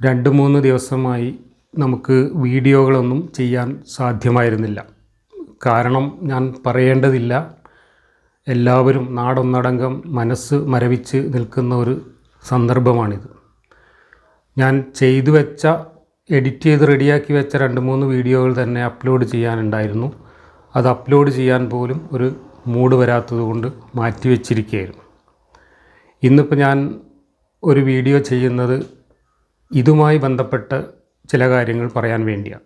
രണ്ട് മൂന്ന് ദിവസമായി നമുക്ക് വീഡിയോകളൊന്നും ചെയ്യാൻ സാധ്യമായിരുന്നില്ല. കാരണം ഞാൻ പറയേണ്ടതില്ല. എല്ലാവരും നാടൊന്നടങ്കം മനസ്സ് മരവിച്ച് നിൽക്കുന്ന ഒരു സന്ദർഭമാണിത്. ഞാൻ ചെയ്തു വെച്ച എഡിറ്റ് ചെയ്ത് റെഡിയാക്കി വെച്ച രണ്ട് മൂന്ന് വീഡിയോകൾ തന്നെ അപ്ലോഡ് ചെയ്യാനുണ്ടായിരുന്നു. അത് അപ്ലോഡ് ചെയ്യാൻ പോലും ഒരു മൂഡ് വരാത്തത് കൊണ്ട് മാറ്റി വെച്ചിരിക്കുകയായിരുന്നു ഇന്നിപ്പോൾ ഞാൻ ഒരു വീഡിയോ ചെയ്യുന്നത് ഇതുമായി ബന്ധപ്പെട്ട് ചില കാര്യങ്ങൾ പറയാൻ വേണ്ടിയാണ്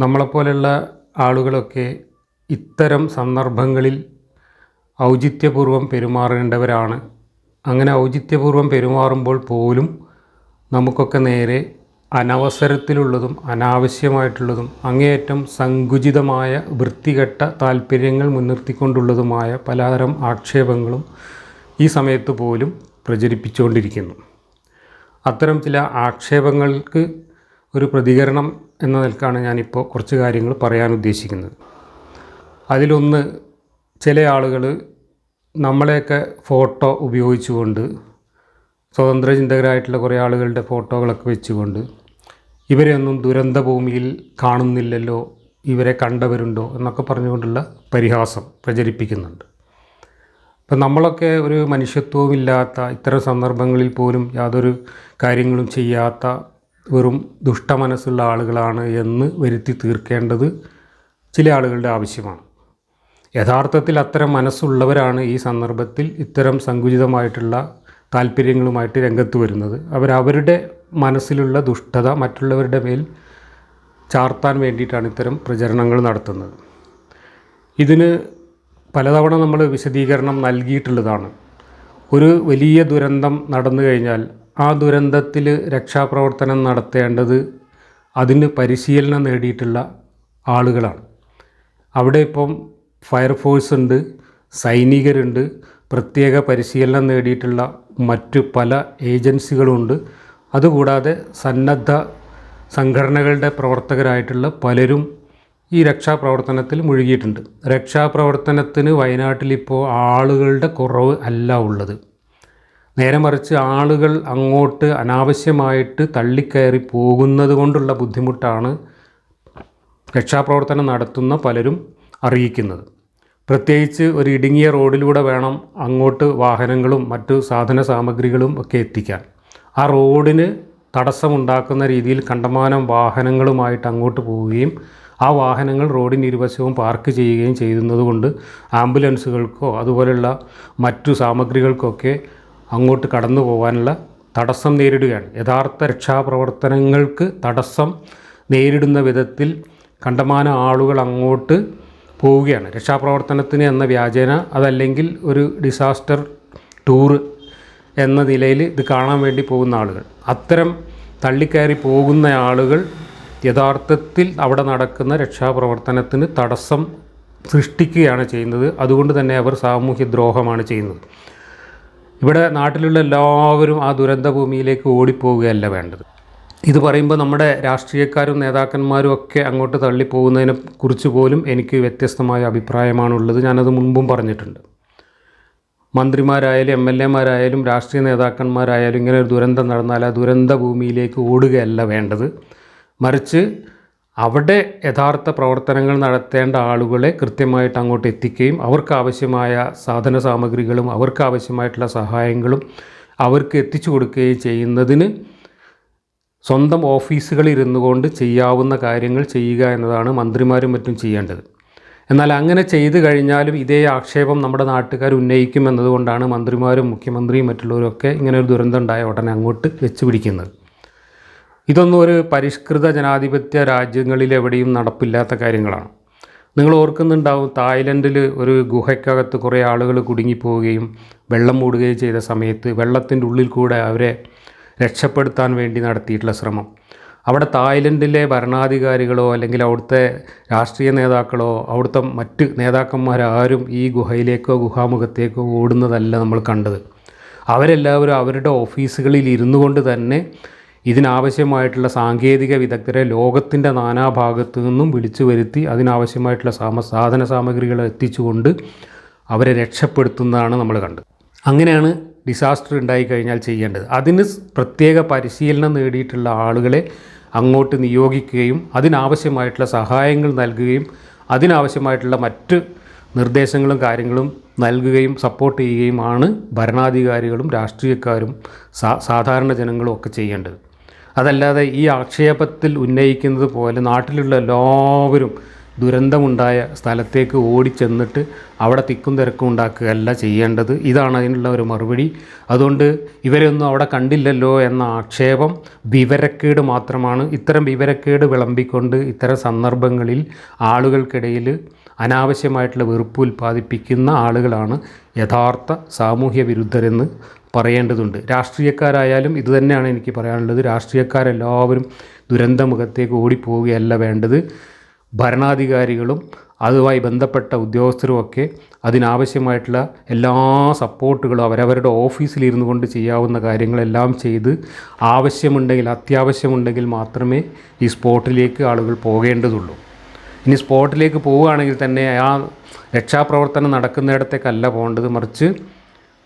നമ്മളെപ്പോലെയുള്ള ആളുകളൊക്കെ ഇത്തരം സന്ദർഭങ്ങളിൽ ഔചിത്യപൂർവം പെരുമാറേണ്ടവരാണ്. അങ്ങനെ ഔചിത്യപൂർവം പെരുമാറുമ്പോൾ പോലും നമുക്കൊക്കെ നേരെ അനവസരത്തിലുള്ളതും അനാവശ്യമായിട്ടുള്ളതും അങ്ങേയറ്റം സങ്കുചിതമായ വൃത്തികെട്ട താല്പര്യങ്ങൾ മുൻനിർത്തിക്കൊണ്ടുള്ളതുമായ പലതരം ആക്ഷേപങ്ങളും ഈ സമയത്ത് പോലും പ്രചരിപ്പിച്ചുകൊണ്ടിരിക്കുന്നു. അത്തരം ചില ആക്ഷേപങ്ങൾക്ക് ഒരു പ്രതികരണം എന്ന നിലക്കാണ് ഞാനിപ്പോൾ കുറച്ച് കാര്യങ്ങൾ പറയാൻ ഉദ്ദേശിക്കുന്നത്. അതിലൊന്ന് ചില ആളുകൾ നമ്മളെയൊക്കെ ഫോട്ടോ ഉപയോഗിച്ചുകൊണ്ട് സ്വതന്ത്ര ചിന്തകരായിട്ടുള്ള കുറേ ആളുകളുടെ ഫോട്ടോകളൊക്കെ വെച്ചുകൊണ്ട് ഇവരെയൊന്നും ദുരന്ത ഭൂമിയിൽ കാണുന്നില്ലല്ലോ ഇവരെ കണ്ടവരുണ്ടോ എന്നൊക്കെ പറഞ്ഞുകൊണ്ടുള്ള പരിഹാസം പ്രചരിപ്പിക്കുന്നുണ്ട്. ഇപ്പം നമ്മളൊക്കെ ഒരു മനുഷ്യത്വമില്ലാത്ത ഇത്തരം സന്ദർഭങ്ങളിൽ പോലും യാതൊരു കാര്യങ്ങളും ചെയ്യാത്ത വെറും ദുഷ്ടമനസ്സുള്ള ആളുകളാണ് എന്ന് വരുത്തി തീർക്കേണ്ടത് ചില ആളുകളുടെ ആവശ്യമാണ്. യഥാർത്ഥത്തിൽ അത്തരം മനസ്സുള്ളവരാണ് ഈ സന്ദർഭത്തിൽ ഇത്തരം സങ്കുചിതമായിട്ടുള്ള താല്പര്യങ്ങളുമായിട്ട് രംഗത്ത് വരുന്നത്. അവരവരുടെ മനസ്സിലുള്ള ദുഷ്ടത മറ്റുള്ളവരുടെ മേൽ ചാർത്താൻ വേണ്ടിയിട്ടാണ് ഇത്തരം പ്രചരണങ്ങൾ നടത്തുന്നത്. ഇതിന് പലതവണ നമ്മൾ വിശദീകരണം നൽകിയിട്ടുള്ളതാണ്. ഒരു വലിയ ദുരന്തം നടന്നു കഴിഞ്ഞാൽ ആ ദുരന്തത്തിൽ രക്ഷാപ്രവർത്തനം നടത്തേണ്ടത് അതിന് പരിശീലനം നേടിയിട്ടുള്ള ആളുകളാണ്. അവിടെ ഇപ്പം ഫയർഫോഴ്സ് ഉണ്ട് സൈനികരുണ്ട് പ്രത്യേക പരിശീലനം നേടിയിട്ടുള്ള മറ്റു പല ഏജൻസികളുമുണ്ട് അതുകൂടാതെ സന്നദ്ധ സംഘടനകളുടെ പ്രവർത്തകരായിട്ടുള്ള പലരും ഈ രക്ഷാപ്രവർത്തനത്തിൽ മുഴുകിയിട്ടുണ്ട്. രക്ഷാപ്രവർത്തനത്തിന് വയനാട്ടിലിപ്പോൾ ആളുകളുടെ കുറവ് അല്ല ഉള്ളത്. നേരെ മറിച്ച് ആളുകൾ അങ്ങോട്ട് അനാവശ്യമായിട്ട് തള്ളിക്കയറി പോകുന്നത് കൊണ്ടുള്ള ബുദ്ധിമുട്ടാണ് രക്ഷാപ്രവർത്തനം നടത്തുന്ന പലരും അറിയിക്കുന്നത്. പ്രത്യേകിച്ച് ഒരു ഇടുങ്ങിയ റോഡിലൂടെ വേണം അങ്ങോട്ട് വാഹനങ്ങളും മറ്റു സാധന സാമഗ്രികളും ഒക്കെ എത്തിക്കാൻ. ആ റോഡിന് തടസ്സമുണ്ടാക്കുന്ന രീതിയിൽ കണ്ടമാനം വാഹനങ്ങളുമായിട്ട് അങ്ങോട്ട് പോവുകയും ആ വാഹനങ്ങൾ റോഡിന് ഇരുവശവും പാർക്ക് ചെയ്യുകയും ചെയ്യുന്നതുകൊണ്ട് ആംബുലൻസുകൾക്കോ അതുപോലെയുള്ള മറ്റു സാമഗ്രികൾക്കൊക്കെ അങ്ങോട്ട് കടന്നു പോകാനുള്ള തടസ്സം നേരിടുകയാണ്. യഥാർത്ഥ രക്ഷാപ്രവർത്തനങ്ങൾക്ക് തടസ്സം നേരിടുന്ന വിധത്തിൽ കണ്ടമാന ആളുകൾ അങ്ങോട്ട് പോവുകയാണ്. രക്ഷാപ്രവർത്തനത്തിന് എന്ന വ്യാജേന അതല്ലെങ്കിൽ ഒരു ഡിസാസ്റ്റർ ടൂറ് എന്ന നിലയിൽ ഇത് കാണാൻ വേണ്ടി പോകുന്ന ആളുകൾ. അത്തരം തള്ളിക്കയറി പോകുന്ന ആളുകൾ യഥാർത്ഥത്തിൽ അവിടെ നടക്കുന്ന രക്ഷാപ്രവർത്തനത്തിന് തടസ്സം സൃഷ്ടിക്കുകയാണ് ചെയ്യുന്നത്. അതുകൊണ്ട് തന്നെ അവർ സാമൂഹ്യ ദ്രോഹമാണ് ചെയ്യുന്നത്. ഇവിടെ നാട്ടിലുള്ള എല്ലാവരും ആ ദുരന്ത ഭൂമിയിലേക്ക് ഓടിപ്പോവുകയല്ല വേണ്ടത്. ഇത് പറയുമ്പോൾ നമ്മുടെ രാഷ്ട്രീയക്കാരും നേതാക്കന്മാരും ഒക്കെ അങ്ങോട്ട് തള്ളിപ്പോകുന്നതിനെ കുറിച്ച് പോലും എനിക്ക് വ്യത്യസ്തമായ അഭിപ്രായമാണുള്ളത്. ഞാനത് മുൻപും പറഞ്ഞിട്ടുണ്ട്. മന്ത്രിമാരായാലും എം എൽ എമാരായാലും രാഷ്ട്രീയ നേതാക്കന്മാരായാലും ഇങ്ങനെ ഒരു ദുരന്തം നടന്നാൽ ആ ദുരന്ത ഭൂമിയിലേക്ക് ഓടുകയല്ല വേണ്ടത്. മറിച്ച് അവിടെ യഥാർത്ഥ പ്രവർത്തനങ്ങൾ നടത്തേണ്ട ആളുകളെ കൃത്യമായിട്ട് അങ്ങോട്ട് എത്തിക്കുകയും അവർക്ക് ആവശ്യമായ സാധന സാമഗ്രികളും അവർക്ക് ആവശ്യമായിട്ടുള്ള സഹായങ്ങളും അവർക്ക് എത്തിച്ചു കൊടുക്കുകയും ചെയ്യുന്നതിന് സ്വന്തം ഓഫീസുകളിൽ ഇരുന്നു കൊണ്ട് ചെയ്യാവുന്ന കാര്യങ്ങൾ ചെയ്യുക എന്നതാണ് മന്ത്രിമാരും മറ്റും ചെയ്യേണ്ടത്. എന്നാൽ അങ്ങനെ ചെയ്തു കഴിഞ്ഞാലും ഇതേ ആക്ഷേപം നമ്മുടെ നാട്ടുകാർ ഉന്നയിക്കും എന്നതുകൊണ്ടാണ് മന്ത്രിമാരും മുഖ്യമന്ത്രിയും മറ്റുള്ളവരൊക്കെ ഇങ്ങനെ ഒരു ദുരന്തം ഉണ്ടായ ഉടനെ അങ്ങോട്ട് വെച്ച് പിടിക്കുന്നത് ഇതൊന്നും ഒരു പരിഷ്കൃത ജനാധിപത്യ രാജ്യങ്ങളിൽ എവിടെയും നടപ്പില്ലാത്ത കാര്യങ്ങളാണ്. നിങ്ങൾ ഓർക്കുന്നുണ്ടാവും തായ്ലൻഡിൽ ഒരു ഗുഹയ്ക്കകത്ത് കുറേ ആളുകൾ കുടുങ്ങിപ്പോവുകയും വെള്ളം മൂടുകയും ചെയ്ത സമയത്ത് വെള്ളത്തിന്റെ ഉള്ളിൽ കൂടെ അവരെ രക്ഷപ്പെടുത്താൻ വേണ്ടി നടത്തിയിട്ടുള്ള ശ്രമം. അവിടെ തായ്ലൻഡിലെ ഭരണാധികാരികളോ അല്ലെങ്കിൽ അവിടുത്തെ രാഷ്ട്രീയ നേതാക്കളോ അവിടുത്തെ മറ്റ് നേതാക്കന്മാരാരും ഈ ഗുഹയിലേക്കോ ഗുഹാമുഖത്തേക്കോ ഓടുന്നതല്ല നമ്മൾ കണ്ടത്. അവരെല്ലാവരും അവരുടെ ഓഫീസുകളിൽ ഇരുന്നു കൊണ്ട് തന്നെ ഇതിനാവശ്യമായിട്ടുള്ള സാങ്കേതിക വിദഗ്ധരെ ലോകത്തിന്റെ നാനാഭാഗത്തു നിന്നും വിളിച്ചു വരുത്തി അതിനാവശ്യമായിട്ടുള്ള സാമ സാധന സാമഗ്രികൾ എത്തിച്ചുകൊണ്ട് അവരെ രക്ഷപ്പെടുത്തുന്നതാണ് നമ്മൾ കണ്ടത്. അങ്ങനെയാണ് ഡിസാസ്റ്റർ ഉണ്ടായിക്കഴിഞ്ഞാൽ ചെയ്യേണ്ടത്. അതിന് പ്രത്യേക പരിശീലനം നേടിയിട്ടുള്ള ആളുകളെ അങ്ങോട്ട് നിയോഗിക്കുകയും അതിനാവശ്യമായിട്ടുള്ള സഹായങ്ങൾ നൽകുകയും അതിനാവശ്യമായിട്ടുള്ള മറ്റ് നിർദ്ദേശങ്ങളും കാര്യങ്ങളും നൽകുകയും സപ്പോർട്ട് ചെയ്യുകയുമാണ് ഭരണാധികാരികളും രാഷ്ട്രീയക്കാരും സാധാരണ ജനങ്ങളും ഒക്കെ ചെയ്യേണ്ടത്. അതല്ലാതെ ഈ ആക്ഷേപത്തിൽ ഉന്നയിക്കുന്നത് പോലെ നാട്ടിലുള്ള എല്ലാവരും ദുരന്തമുണ്ടായ സ്ഥലത്തേക്ക് ഓടിച്ചെന്നിട്ട് അവിടെ തിക്കും തിരക്കും ഉണ്ടാക്കുകയല്ല ചെയ്യേണ്ടത്. ഇതാണ് അതിനുള്ള ഒരു മറുപടി. അതുകൊണ്ട് ഇവരെയൊന്നും അവിടെ കണ്ടില്ലല്ലോ എന്ന ആക്ഷേപം വിവരക്കേട് മാത്രമാണ്. ഇത്തരം വിവരക്കേട് വിളമ്പിക്കൊണ്ട് ഇത്തരം സന്ദർഭങ്ങളിൽ ആളുകൾക്കിടയിൽ അനാവശ്യമായിട്ടുള്ള വെറുപ്പ് ഉൽപ്പാദിപ്പിക്കുന്ന ആളുകളാണ് യഥാർത്ഥ സാമൂഹ്യ വിരുദ്ധരെന്ന് പറയേണ്ടതുണ്ട്. രാഷ്ട്രീയക്കാരായാലും ഇത് തന്നെയാണ് എനിക്ക് പറയാനുള്ളത്. രാഷ്ട്രീയക്കാരെല്ലാവരും ദുരന്തമുഖത്തേക്ക് ഓടിപ്പോവുകയല്ല വേണ്ടത്. ഭരണാധികാരികളും അതുമായി ബന്ധപ്പെട്ട ഉദ്യോഗസ്ഥരുമൊക്കെ അതിനാവശ്യമായിട്ടുള്ള എല്ലാ സപ്പോർട്ടുകളും അവരവരുടെ ഓഫീസിലിരുന്നു കൊണ്ട് ചെയ്യാവുന്ന കാര്യങ്ങളെല്ലാം ചെയ്ത് ആവശ്യമുണ്ടെങ്കിൽ അത്യാവശ്യമുണ്ടെങ്കിൽ മാത്രമേ ഈ സ്പോട്ടിലേക്ക് ആളുകൾ പോകേണ്ടതുള്ളൂ. ഇനി സ്പോട്ടിലേക്ക് പോവുകയാണെങ്കിൽ തന്നെ ആ രക്ഷാപ്രവർത്തനം നടക്കുന്നിടത്തേക്കല്ല പോകേണ്ടത്. മറിച്ച്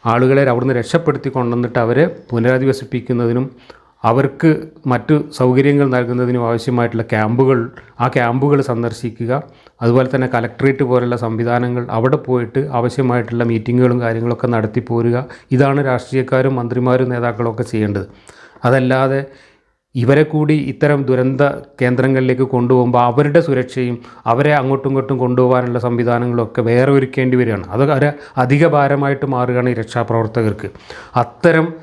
ആളുകളെ അവിടുന്ന് രക്ഷപ്പെടുത്തി കൊണ്ടുവന്നിട്ട് അവരെ പുനരധിവസിപ്പിക്കുന്നതിനും അവർക്ക് മറ്റു സൗകര്യങ്ങൾ നൽകുന്നതിനും ആവശ്യമായിട്ടുള്ള ക്യാമ്പുകൾ ആ ക്യാമ്പുകൾ സന്ദർശിക്കുക. അതുപോലെ തന്നെ കലക്ട്രേറ്റ് പോലുള്ള സംവിധാനങ്ങൾ അവിടെ പോയിട്ട് ആവശ്യമായിട്ടുള്ള മീറ്റിങ്ങുകളും കാര്യങ്ങളൊക്കെ നടത്തി പോരുക ഇതാണ് രാഷ്ട്രീയക്കാരും മന്ത്രിമാരും നേതാക്കളൊക്കെ ചെയ്യേണ്ടത്. അതല്ലാതെ ഇവരെ കൂടി ഇത്തരം ദുരന്ത കേന്ദ്രങ്ങളിലേക്ക് കൊണ്ടുപോകുമ്പോൾ അവരുടെ സുരക്ഷയും അവരെ അങ്ങോട്ടും ഇങ്ങോട്ടും കൊണ്ടുപോകാനുള്ള സംവിധാനങ്ങളൊക്കെ വേറെ ഒരുക്കേണ്ടി വരികയാണ്. അത് ഒരു അധിക ഭാരമായിട്ട് മാറുകയാണ് ഈ രക്ഷാപ്രവർത്തകർക്ക്. അത്തരം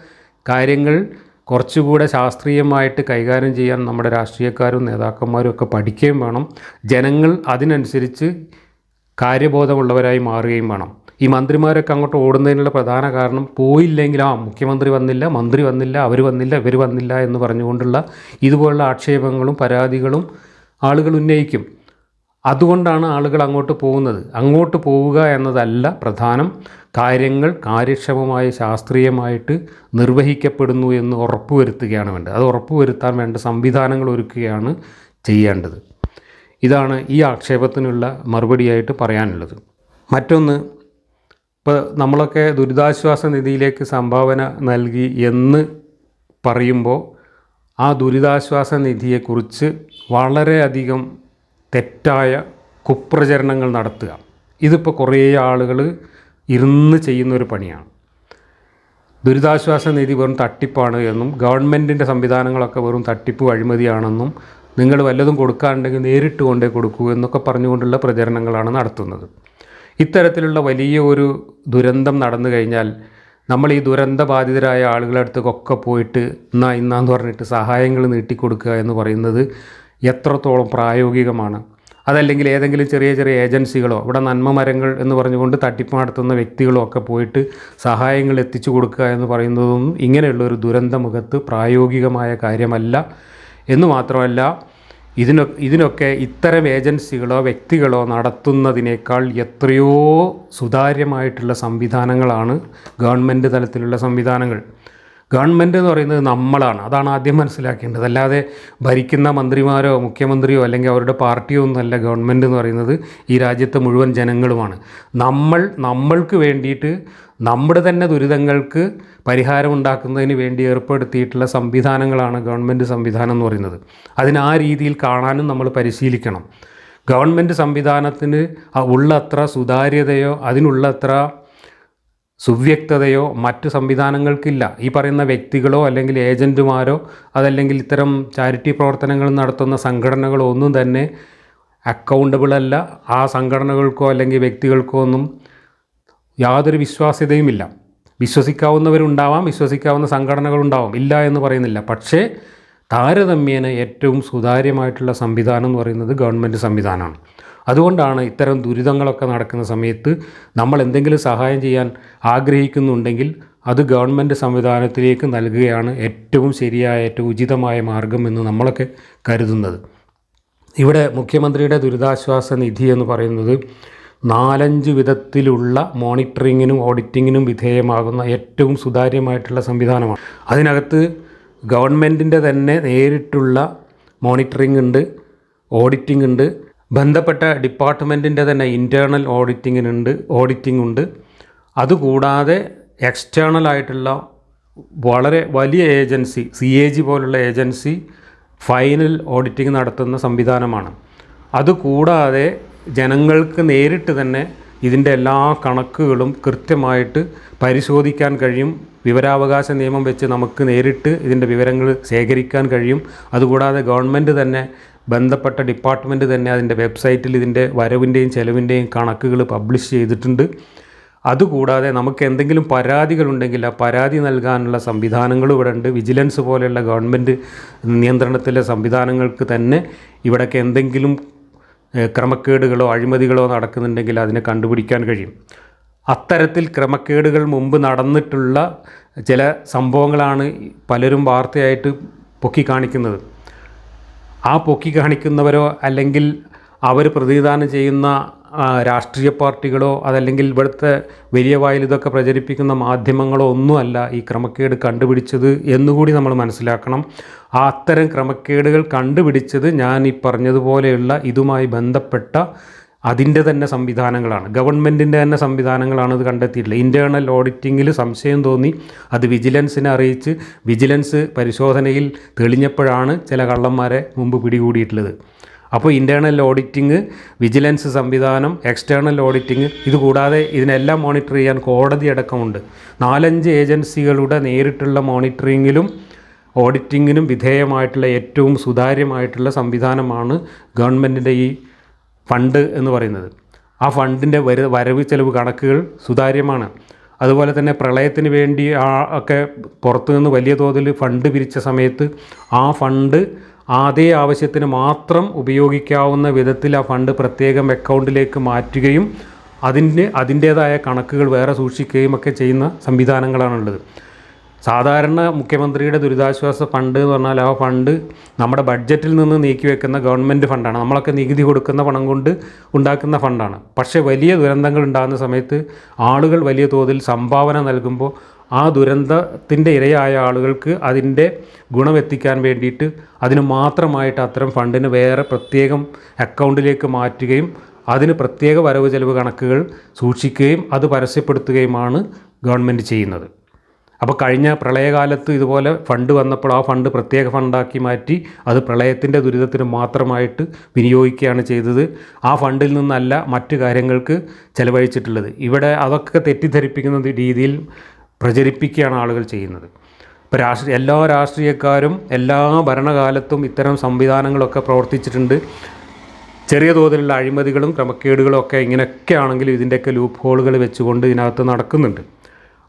കാര്യങ്ങൾ കുറച്ചുകൂടെ ശാസ്ത്രീയമായിട്ട് കൈകാര്യം ചെയ്യാൻ നമ്മുടെ രാഷ്ട്രീയക്കാരും നേതാക്കന്മാരും ഒക്കെ പഠിക്കുകയും വേണം. ജനങ്ങൾ അതിനനുസരിച്ച് കാര്യബോധമുള്ളവരായി മാറുകയും വേണം. ഈ മന്ത്രിമാരൊക്കെ അങ്ങോട്ട് ഓടുന്നതിനുള്ള പ്രധാന കാരണം പോയില്ലെങ്കിൽ ആ മുഖ്യമന്ത്രി വന്നില്ല മന്ത്രി വന്നില്ല അവർ വന്നില്ല ഇവർ വന്നില്ല എന്ന് പറഞ്ഞുകൊണ്ടുള്ള ഇതുപോലുള്ള ആക്ഷേപങ്ങളും പരാതികളും ആളുകൾ ഉന്നയിക്കും. അതുകൊണ്ടാണ് ആളുകൾ അങ്ങോട്ട് പോകുന്നത്. അങ്ങോട്ട് പോവുക എന്നതല്ല പ്രധാനം. കാര്യങ്ങൾ കാര്യക്ഷമമായി ശാസ്ത്രീയമായിട്ട് നിർവഹിക്കപ്പെടുന്നു എന്ന് ഉറപ്പുവരുത്തുകയാണ് വേണ്ടത്. അത് ഉറപ്പുവരുത്താൻ വേണ്ട സംവിധാനങ്ങൾ ഒരുക്കുകയാണ് ചെയ്യേണ്ടത്. ഇതാണ് ഈ ആക്ഷേപത്തിനുള്ള മറുപടിയായിട്ട് പറയാനുള്ളത്. മറ്റൊന്ന് ഇപ്പോൾ നമ്മളൊക്കെ ദുരിതാശ്വാസ നിധിയിലേക്ക് സംഭാവന നൽകി എന്ന് പറയുമ്പോൾ ആ ദുരിതാശ്വാസ നിധിയെക്കുറിച്ച് വളരെയധികം തെറ്റായ കുപ്രചരണങ്ങൾ നടത്തുക. ഇതിപ്പോൾ കുറേ ആളുകൾ ഇരുന്ന് ചെയ്യുന്നൊരു പണിയാണ്. ദുരിതാശ്വാസ നിധി വെറും തട്ടിപ്പാണ് എന്നും ഗവൺമെന്റിന്റെ സംവിധാനങ്ങളൊക്കെ വെറും തട്ടിപ്പ് അഴിമതിയാണെന്നും നിങ്ങൾ വല്ലതും കൊടുക്കാനുണ്ടെങ്കിൽ നേരിട്ട് കൊണ്ടേ കൊടുക്കൂ എന്നൊക്കെ പറഞ്ഞുകൊണ്ടുള്ള പ്രചരണങ്ങളാണ് നടത്തുന്നത്. ഇത്തരത്തിലുള്ള വലിയ ഒരു ദുരന്തം നടന്നു കഴിഞ്ഞാൽ നമ്മൾ ഈ ദുരന്തബാധിതരായ ആളുകളുടെ അടുത്തൊക്കെ പോയിട്ട് എന്നാ ഇന്നാന്ന് പറഞ്ഞിട്ട് സഹായങ്ങൾ നീട്ടിക്കൊടുക്കുക എന്ന് പറയുന്നത് എത്രത്തോളം പ്രായോഗികമാണ്. അതല്ലെങ്കിൽ ഏതെങ്കിലും ചെറിയ ചെറിയ ഏജൻസികളോ ഇവിടെ നന്മ മരങ്ങൾ എന്ന് പറഞ്ഞുകൊണ്ട് തട്ടിപ്പ് നടത്തുന്ന വ്യക്തികളോ ഒക്കെ പോയിട്ട് സഹായങ്ങൾ എത്തിച്ചു കൊടുക്കുക എന്ന് പറയുന്നതൊന്നും ഇങ്ങനെയുള്ള ഒരു ദുരന്തമുഖത്ത് പ്രായോഗികമായ കാര്യമല്ല. എന്ന് മാത്രമല്ല ഇതിനൊ ഇതിനൊക്കെ ഇത്തരം ഏജൻസികളോ വ്യക്തികളോ നടത്തുന്നതിനേക്കാൾ എത്രയോ സുതാര്യമായിട്ടുള്ള സംവിധാനങ്ങളാണ് ഗവൺമെന്റ് തലത്തിലുള്ള സംവിധാനങ്ങൾ. ഗവൺമെന്റ് എന്ന് പറയുന്നത് നമ്മളാണ്. അതാണ് ആദ്യം മനസ്സിലാക്കേണ്ടത്. അല്ലാതെ ഭരിക്കുന്ന മന്ത്രിമാരോ മുഖ്യമന്ത്രിയോ അല്ലെങ്കിൽ അവരുടെ പാർട്ടിയോ ഒന്നുമല്ല ഗവൺമെന്റ് എന്ന് പറയുന്നത് ഈ രാജ്യത്തെ മുഴുവൻ ജനങ്ങളുമാണ്. നമ്മൾ നമ്മൾക്ക് വേണ്ടിയിട്ട് നമ്മുടെ തന്നെ ദുരിതങ്ങൾക്ക് പരിഹാരം ഉണ്ടാക്കുന്നതിന് വേണ്ടി ഏർപ്പെടുത്തിയിട്ടുള്ള സംവിധാനങ്ങളാണ് ഗവൺമെന്റ് സംവിധാനം എന്ന് പറയുന്നത്. അതിന് ആ രീതിയിൽ കാണാനും നമ്മൾ പരിശീലിക്കണം. ഗവൺമെന്റ് സംവിധാനത്തിന് ഉള്ളത്ര സുതാര്യതയോ അതിനുള്ളത്ര സുവ്യക്തതയോ മറ്റ് സംവിധാനങ്ങൾക്കില്ല. ഈ പറയുന്ന വ്യക്തികളോ അല്ലെങ്കിൽ ഏജന്റുമാരോ അതല്ലെങ്കിൽ ഇത്തരം ചാരിറ്റി പ്രവർത്തനങ്ങൾ നടത്തുന്ന സംഘടനകളോ ഒന്നും തന്നെ അക്കൗണ്ടബിൾ അല്ല. ആ സംഘടനകൾക്കോ അല്ലെങ്കിൽ വ്യക്തികൾക്കോ ഒന്നും യാതൊരു വിശ്വാസ്യതയുമില്ല. വിശ്വസിക്കാവുന്നവരുണ്ടാവാം വിശ്വസിക്കാവുന്ന സംഘടനകളുണ്ടാവാം. ഇല്ല എന്ന് പറയുന്നില്ല. പക്ഷേ താരതമ്യേന ഏറ്റവും സുതാര്യമായിട്ടുള്ള സംവിധാനം എന്ന് പറയുന്നത് ഗവൺമെന്റ് സംവിധാനമാണ്. അതുകൊണ്ടാണ് ഇത്തരം ദുരിതങ്ങളൊക്കെ നടക്കുന്ന സമയത്ത് നമ്മൾ എന്തെങ്കിലും സഹായം ചെയ്യാൻ ആഗ്രഹിക്കുന്നുണ്ടെങ്കിൽ അത് ഗവൺമെന്റ് സംവിധാനത്തിലേക്ക് നൽകുകയാണ് ഏറ്റവും ശരിയായ ഏറ്റവും ഉചിതമായ മാർഗം എന്ന് നമ്മളൊക്കെ കരുതുന്നത്. ഇവിടെ മുഖ്യമന്ത്രിയുടെ ദുരിതാശ്വാസ നിധി എന്ന് പറയുന്നത് നാലഞ്ച് വിധത്തിലുള്ള മോണിറ്ററിങ്ങിനും ഓഡിറ്റിങ്ങിനും വിധേയമാകുന്ന ഏറ്റവും സുതാര്യമായിട്ടുള്ള സംവിധാനമാണ്. അതിനകത്ത് ഗവൺമെന്റിന്റെ തന്നെ നേരിട്ടുള്ള മോണിറ്ററിംഗ് ഉണ്ട് ഓഡിറ്റിംഗ് ഉണ്ട്. ബന്ധപ്പെട്ട ഡിപ്പാർട്ട്മെന്റിന്റെ തന്നെ ഇന്റേർണൽ ഓഡിറ്റിങ്ങിനുണ്ട് ഓഡിറ്റിംഗ് ഉണ്ട്. അതുകൂടാതെ എക്സ്റ്റേണൽ ആയിട്ടുള്ള വളരെ വലിയ ഏജൻസി സി എ ജി പോലുള്ള ഏജൻസി ഫൈനൽ ഓഡിറ്റിംഗ് നടത്തുന്ന സംവിധാനമാണ്. അതുകൂടാതെ ജനങ്ങൾക്ക് നേരിട്ട് തന്നെ ഇതിന്റെ എല്ലാ കണക്കുകളും കൃത്യമായിട്ട് പരിശോധിക്കാൻ കഴിയും. വിവരാവകാശ നിയമം വെച്ച് നമുക്ക് നേരിട്ട് ഇതിന്റെ വിവരങ്ങൾ ശേഖരിക്കാൻ കഴിയും. അതുകൂടാതെ ഗവൺമെന്റ് തന്നെ ബന്ധപ്പെട്ട ഡിപ്പാർട്ട്മെന്റ് തന്നെ അതിന്റെ വെബ്സൈറ്റിൽ ഇതിന്റെ വരവിന്റെയും ചെലവിന്റെയും കണക്കുകൾ പബ്ലിഷ് ചെയ്തിട്ടുണ്ട്. അതുകൂടാതെ നമുക്ക് എന്തെങ്കിലും പരാതികളുണ്ടെങ്കിൽ ആ പരാതി നൽകാനുള്ള സംവിധാനങ്ങളും ഇവിടെ ഉണ്ട്. വിജിലൻസ് പോലെയുള്ള ഗവൺമെന്റ് നിയന്ത്രണത്തിലെ സംവിധാനങ്ങൾക്ക് തന്നെ ഇവിടേക്ക് എന്തെങ്കിലും ക്രമക്കേടുകളോ അഴിമതികളോ നടക്കുന്നുണ്ടെങ്കിൽ അതിനെ കണ്ടുപിടിക്കാൻ കഴിയും. അത്തരത്തിൽ ക്രമക്കേടുകൾ മുമ്പ് നടന്നിട്ടുള്ള ചില സംഭവങ്ങളാണ് പലരും വാർത്തയായിട്ട് പൊക്കി കാണിക്കുന്നത്. ആ പൊക്കി കാണിക്കുന്നവരോ അല്ലെങ്കിൽ അവർ പ്രതിനിധാനം ചെയ്യുന്ന രാഷ്ട്രീയ പാർട്ടികളോ അതല്ലെങ്കിൽ ഇവിടുത്തെ വലിയ വായിൽ ഇതൊക്കെ പ്രചരിപ്പിക്കുന്ന മാധ്യമങ്ങളോ ഒന്നുമല്ല ഈ ക്രമക്കേട് കണ്ടുപിടിച്ചത് എന്നുകൂടി നമ്മൾ മനസ്സിലാക്കണം. ആ അത്തരം ക്രമക്കേടുകൾ കണ്ടുപിടിച്ചത് ഞാൻ ഈ പറഞ്ഞതുപോലെയുള്ള ഇതുമായി ബന്ധപ്പെട്ട അതിന്റെ തന്നെ സംവിധാനങ്ങളാണ്. ഗവൺമെന്റിന്റെ തന്നെ സംവിധാനങ്ങളാണ് ഇത് കണ്ടെത്തിയിട്ടുള്ളത്. ഇന്റേർണൽ ഓഡിറ്റിങ്ങിൽ സംശയം തോന്നി. അത് വിജിലൻസിനെ അറിയിച്ച് വിജിലൻസ് പരിശോധനയിൽ തെളിഞ്ഞപ്പോഴാണ് ചില കള്ളന്മാരെ മുമ്പ് പിടികൂടിയിട്ടുള്ളത്. അപ്പോൾ ഇന്റേർണൽ ഓഡിറ്റിംഗ് വിജിലൻസ് സംവിധാനം എക്സ്റ്റേണൽ ഓഡിറ്റിംഗ് ഇതുകൂടാതെ ഇതിനെല്ലാം മോണിറ്റർ ചെയ്യാൻ കോടതി അടക്കമുണ്ട്. നാലഞ്ച് ഏജൻസികളുടെ നേരിട്ടുള്ള മോണിറ്ററിങ്ങിലും ഓഡിറ്റിങ്ങിനും വിധേയമായിട്ടുള്ള ഏറ്റവും സുതാര്യമായിട്ടുള്ള സംവിധാനമാണ് ഗവൺമെന്റിന്റെ ഈ ഫണ്ട് എന്ന് പറയുന്നത്. ആ ഫണ്ടിന്റെ വര വരവ് ചെലവ് കണക്കുകൾ സുതാര്യമാണ്. അതുപോലെ തന്നെ പ്രളയത്തിന് വേണ്ടി ആ ഒക്കെ പുറത്തു നിന്ന് വലിയ തോതിൽ ഫണ്ട് പിരിച്ച സമയത്ത് ആ ഫണ്ട് അതേ ആവശ്യത്തിന് മാത്രം ഉപയോഗിക്കാവുന്ന വിധത്തിൽ ആ ഫണ്ട് പ്രത്യേകം അക്കൗണ്ടിലേക്ക് മാറ്റുകയും അതിന് അതിന്റേതായ കണക്കുകൾ വേറെ സൂക്ഷിക്കുകയും ഒക്കെ ചെയ്യുന്ന സംവിധാനങ്ങളാണുള്ളത്. സാധാരണ മുഖ്യമന്ത്രിയുടെ ദുരിതാശ്വാസ ഫണ്ട് എന്ന് പറഞ്ഞാൽ ആ ഫണ്ട് നമ്മുടെ ബഡ്ജറ്റിൽ നിന്ന് നീക്കി വെക്കുന്ന ഗവൺമെന്റ് ഫണ്ടാണ്. നമ്മളൊക്കെ നികുതി കൊടുക്കുന്ന പണം കൊണ്ട് ഉണ്ടാക്കുന്ന ഫണ്ടാണ്. പക്ഷേ വലിയ ദുരന്തങ്ങൾ ഉണ്ടാകുന്ന സമയത്ത് ആളുകൾ വലിയ തോതിൽ സംഭാവന നൽകുമ്പോൾ ആ ദുരന്തത്തിന്റെ ഇരയായ ആളുകൾക്ക് അതിന്റെ ഗുണമെത്തിക്കാൻ വേണ്ടിയിട്ട് അതിന് മാത്രമായിട്ട് അത്തരം ഫണ്ടിന് വേറെ പ്രത്യേകം അക്കൗണ്ടിലേക്ക് മാറ്റുകയും അതിന് പ്രത്യേക വരവ് ചെലവ് കണക്കുകൾ സൂക്ഷിക്കുകയും അത് പരസ്യപ്പെടുത്തുകയുമാണ് ഗവൺമെന്റ് ചെയ്യുന്നത്. അപ്പോൾ കഴിഞ്ഞ പ്രളയകാലത്ത് ഇതുപോലെ ഫണ്ട് വന്നപ്പോൾ ആ ഫണ്ട് പ്രത്യേക ഫണ്ടാക്കി മാറ്റി അത് പ്രളയത്തിന്റെ ദുരിതത്തിന് മാത്രമായിട്ട് വിനിയോഗിക്കുകയാണ് ചെയ്തത്. ആ ഫണ്ടിൽ നിന്നല്ല മറ്റു കാര്യങ്ങൾക്ക് ചെലവഴിച്ചിട്ടുള്ളത്. ഇവിടെ അതൊക്കെ തെറ്റിദ്ധരിപ്പിക്കുന്ന രീതിയിൽ പ്രചരിപ്പിക്കുകയാണ് ആളുകൾ ചെയ്യുന്നത്. ഇപ്പോൾ രാഷ്ട്രീയ എല്ലാ രാഷ്ട്രീയക്കാരും എല്ലാ ഭരണകാലത്തും ഇത്തരം സംവിധാനങ്ങളൊക്കെ പ്രവർത്തിച്ചിട്ടുണ്ട്. ചെറിയ തോതിലുള്ള അഴിമതികളും ക്രമക്കേടുകളും ഒക്കെ ഇങ്ങനെയൊക്കെ ആണെങ്കിലും ഇതിന്റെയൊക്കെ ലൂപ്പ് ഹോളുകൾ വെച്ചുകൊണ്ട് ഇതിനകത്ത് നടക്കുന്നുണ്ട്.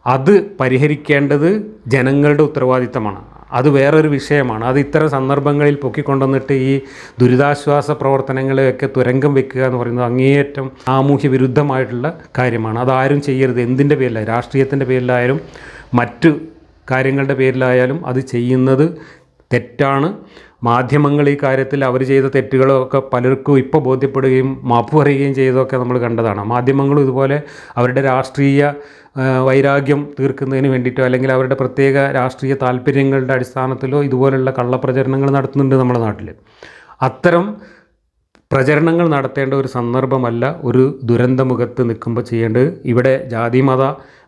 അത് പരിഹരിക്കേണ്ടത് ജനങ്ങളുടെ ഉത്തരവാദിത്തമാണ്. അത് വേറൊരു വിഷയമാണ്. അത് ഇത്തരം സന്ദർഭങ്ങളിൽ പൊക്കിക്കൊണ്ടുവന്നിട്ട് ഈ ദുരിതാശ്വാസ പ്രവർത്തനങ്ങളെയൊക്കെ തുരങ്കം വെക്കുക എന്ന് പറയുന്നത് അങ്ങേയറ്റം സാമൂഹ്യ വിരുദ്ധമായിട്ടുള്ള കാര്യമാണ്. അതാരും ചെയ്യരുത്. എന്തിന്റെ പേരിലായാലും രാഷ്ട്രീയത്തിന്റെ പേരിലായാലും മറ്റു കാര്യങ്ങളുടെ പേരിലായാലും അത് ചെയ്യുന്നത് തെറ്റാണ്. മാധ്യമങ്ങൾ ഈ കാര്യത്തിൽ അവർ ചെയ്ത തെറ്റുകളൊക്കെ പലർക്കും ഇപ്പോൾ ബോധ്യപ്പെടുകയും മാപ്പ് പറയുകയും ചെയ്തതൊക്കെ നമ്മൾ കണ്ടതാണ്. മാധ്യമങ്ങളും ഇതുപോലെ അവരുടെ രാഷ്ട്രീയ വൈരാഗ്യം തീർക്കുന്നതിന് വേണ്ടിയിട്ടോ അല്ലെങ്കിൽ അവരുടെ പ്രത്യേക രാഷ്ട്രീയ താല്പര്യങ്ങളുടെ അടിസ്ഥാനത്തിലോ ഇതുപോലുള്ള കള്ളപ്രചരണങ്ങൾ നടത്തുന്നുണ്ട് നമ്മുടെ നാട്ടിൽ. അത്തരം പ്രചരണങ്ങൾ നടത്തേണ്ട ഒരു സന്ദർഭമല്ല ഒരു ദുരന്തമുഖത്ത് നിൽക്കുമ്പോൾ ചെയ്യേണ്ടത്. ഇവിടെ ജാതിമത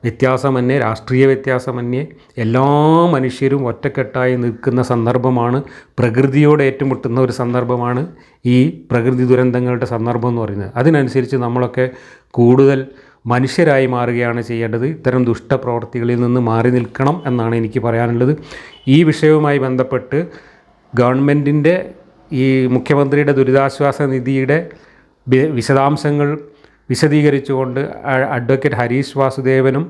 വ്യത്യാസമന്യേ രാഷ്ട്രീയ വ്യത്യാസമന്യേ എല്ലാ മനുഷ്യരും ഒറ്റക്കെട്ടായി നിൽക്കുന്ന സന്ദർഭമാണ് പ്രകൃതിയോട് ഏറ്റുമുട്ടുന്ന ഒരു സന്ദർഭമാണ് ഈ പ്രകൃതി ദുരന്തങ്ങളുടെ സന്ദർഭം എന്ന് പറയുന്നത്. അതിനനുസരിച്ച് നമ്മളൊക്കെ കൂടുതൽ മനുഷ്യരായി മാറുകയാണ് ചെയ്യേണ്ടത്. ഇത്തരം ദുഷ്ടപ്രവർത്തികളിൽ നിന്ന് മാറി നിൽക്കണം എന്നാണ് എനിക്ക് പറയാനുള്ളത്. ഈ വിഷയവുമായി ബന്ധപ്പെട്ട് ഗവൺമെന്റിന്റെ ഈ മുഖ്യമന്ത്രിയുടെ ദുരിതാശ്വാസ നിധിയുടെ വിശദാംശങ്ങൾ വിശദീകരിച്ചുകൊണ്ട് അഡ്വക്കേറ്റ് ഹരീഷ് വാസുദേവനും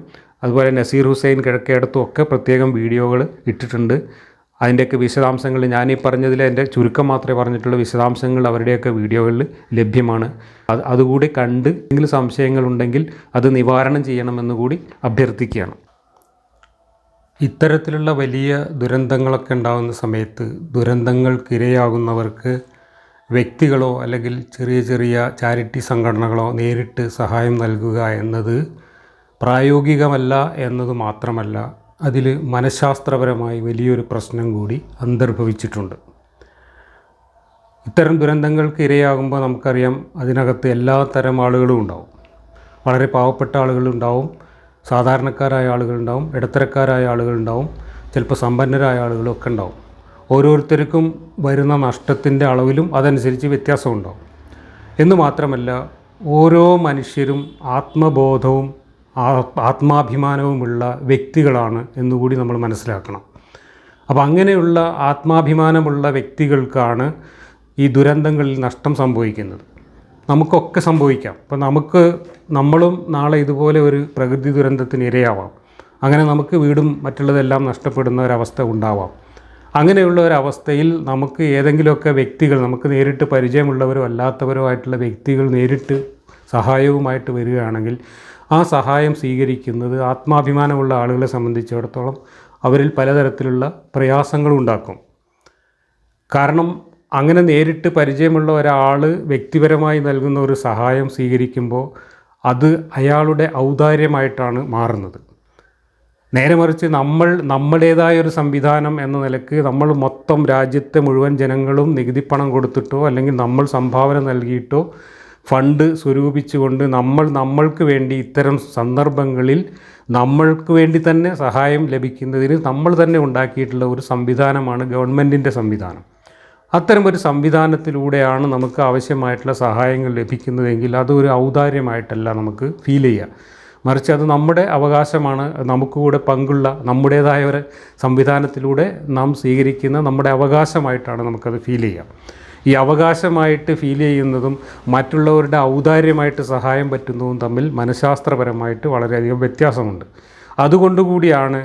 അതുപോലെ നസീർ ഹുസൈൻ കിഴക്കേടത്തും ഒക്കെ പ്രത്യേകം വീഡിയോകൾ ഇട്ടിട്ടുണ്ട്. അതിന്റെയൊക്കെ വിശദാംശങ്ങൾ ഞാൻ ഈ പറഞ്ഞതിൽ എന്റെ ചുരുക്കം മാത്രമേ പറഞ്ഞിട്ടുള്ളൂ. വിശദാംശങ്ങൾ അവരുടെയൊക്കെ വീഡിയോകളിൽ ലഭ്യമാണ്. അത് അതുകൂടി കണ്ട് എന്തെങ്കിലും സംശയങ്ങളുണ്ടെങ്കിൽ അത് നിവാരണം ചെയ്യണമെന്ന് കൂടി അഭ്യർത്ഥിക്കുകയാണ്. ഇത്തരത്തിലുള്ള വലിയ ദുരന്തങ്ങളൊക്കെ ഉണ്ടാകുന്ന സമയത്ത് ദുരന്തങ്ങൾക്കിരയാകുന്നവർക്ക് വ്യക്തികളോ അല്ലെങ്കിൽ ചെറിയ ചെറിയ ചാരിറ്റി സംഘടനകളോ നേരിട്ട് സഹായം നൽകുക എന്നത് പ്രായോഗികമല്ല എന്നത് മാത്രമല്ല അതിൽ മനഃശാസ്ത്രപരമായി വലിയൊരു പ്രശ്നം കൂടി അന്തർഭവിച്ചിട്ടുണ്ട്. ഇത്തരം ദുരന്തങ്ങൾക്ക് ഇരയാകുമ്പോൾ നമുക്കറിയാം അതിനകത്ത് എല്ലാ തരം ആളുകളും ഉണ്ടാവും. വളരെ പാവപ്പെട്ട ആളുകളുണ്ടാവും സാധാരണക്കാരായ ആളുകളുണ്ടാവും ഇടത്തരക്കാരായ ആളുകളുണ്ടാവും ചിലപ്പോൾ സമ്പന്നരായ ആളുകളും ഒക്കെ ഉണ്ടാവും. ഓരോരുത്തർക്കും വരുന്ന നഷ്ടത്തിന്റെ അളവിലും അതനുസരിച്ച് വ്യത്യാസമുണ്ടാവും എന്ന് മാത്രമല്ല ഓരോ മനുഷ്യരും ആത്മബോധവും ആത്മാഭിമാനവുമുള്ള വ്യക്തികളാണ് എന്നുകൂടി നമ്മൾ മനസ്സിലാക്കണം. അപ്പോൾ അങ്ങനെയുള്ള ആത്മാഭിമാനമുള്ള വ്യക്തികൾക്കാണ് ഈ ദുരന്തങ്ങളിൽ നഷ്ടം സംഭവിക്കുന്നത്. നമുക്കൊക്കെ സംഭവിക്കാം. അപ്പോൾ നമുക്ക് നമ്മളും നാളെ ഇതുപോലെ ഒരു പ്രകൃതി ദുരന്തത്തിന് ഇരയാവാം. അങ്ങനെ നമുക്ക് വീടും മറ്റുള്ളതെല്ലാം നഷ്ടപ്പെടുന്ന ഒരവസ്ഥ ഉണ്ടാവാം. അങ്ങനെയുള്ള ഒരവസ്ഥയിൽ നമുക്ക് ഏതെങ്കിലുമൊക്കെ വ്യക്തികൾ നമുക്ക് നേരിട്ട് പരിചയമുള്ളവരോ അല്ലാത്തവരോ ആയിട്ടുള്ള വ്യക്തികൾ നേരിട്ട് സഹായവുമായിട്ട് വരികയാണെങ്കിൽ ആ സഹായം സ്വീകരിക്കുന്നത് ആത്മാഭിമാനമുള്ള ആളുകളെ സംബന്ധിച്ചിടത്തോളം അവരിൽ പലതരത്തിലുള്ള പ്രയാസങ്ങളും ഉണ്ടാക്കും. കാരണം അങ്ങനെ നേരിട്ട് പരിചയമുള്ള ഒരാൾ വ്യക്തിപരമായി നൽകുന്ന ഒരു സഹായം സ്വീകരിക്കുമ്പോൾ അത് അയാളുടെ ഔദാര്യമായിട്ടാണ് മാറുന്നത്. നേരെ മറിച്ച് നമ്മൾ നമ്മുടേതായ ഒരു സംവിധാനം എന്ന നിലയ്ക്ക് നമ്മൾ മൊത്തം രാജ്യത്തെ മുഴുവൻ ജനങ്ങളും നികുതിപ്പണം കൊടുത്തിട്ടോ അല്ലെങ്കിൽ നമ്മൾ സംഭാവന നൽകിയിട്ടോ ഫണ്ട് സ്വരൂപിച്ചുകൊണ്ട് നമ്മൾ നമ്മൾക്ക് വേണ്ടി ഇത്തരം സന്ദർഭങ്ങളിൽ നമ്മൾക്ക് വേണ്ടി തന്നെ സഹായം ലഭിക്കുന്നതിന് നമ്മൾ തന്നെ ഉണ്ടാക്കിയിട്ടുള്ള ഒരു സംവിധാനമാണ് ഗവൺമെന്റിന്റെ സംവിധാനം. അത്തരം ഒരു സംവിധാനത്തിലൂടെയാണ് നമുക്ക് ആവശ്യമായിട്ടുള്ള സഹായങ്ങൾ ലഭിക്കുന്നതെങ്കിൽ അതൊരു ഔദാര്യമായിട്ടല്ല നമുക്ക് ഫീൽ ചെയ്യുക മറിച്ച് അത് നമ്മുടെ അവകാശമാണ് നമുക്ക് കൂടെ പങ്കുള്ള നമ്മുടേതായ ഒരു സംവിധാനത്തിലൂടെ നാം സ്വീകരിക്കുന്ന നമ്മുടെ അവകാശമായിട്ടാണ് നമുക്കത് ഫീൽ ചെയ്യുക ഈ അവകാശമായിട്ട് ഫീൽ ചെയ്യുന്നതും മറ്റുള്ളവരുടെ ഔദാര്യമായിട്ട് സഹായം പറ്റുന്നതും തമ്മിൽ മനഃശാസ്ത്രപരമായിട്ട് വളരെയധികം വ്യത്യാസമുണ്ട്. അതുകൊണ്ടുകൂടിയാണ്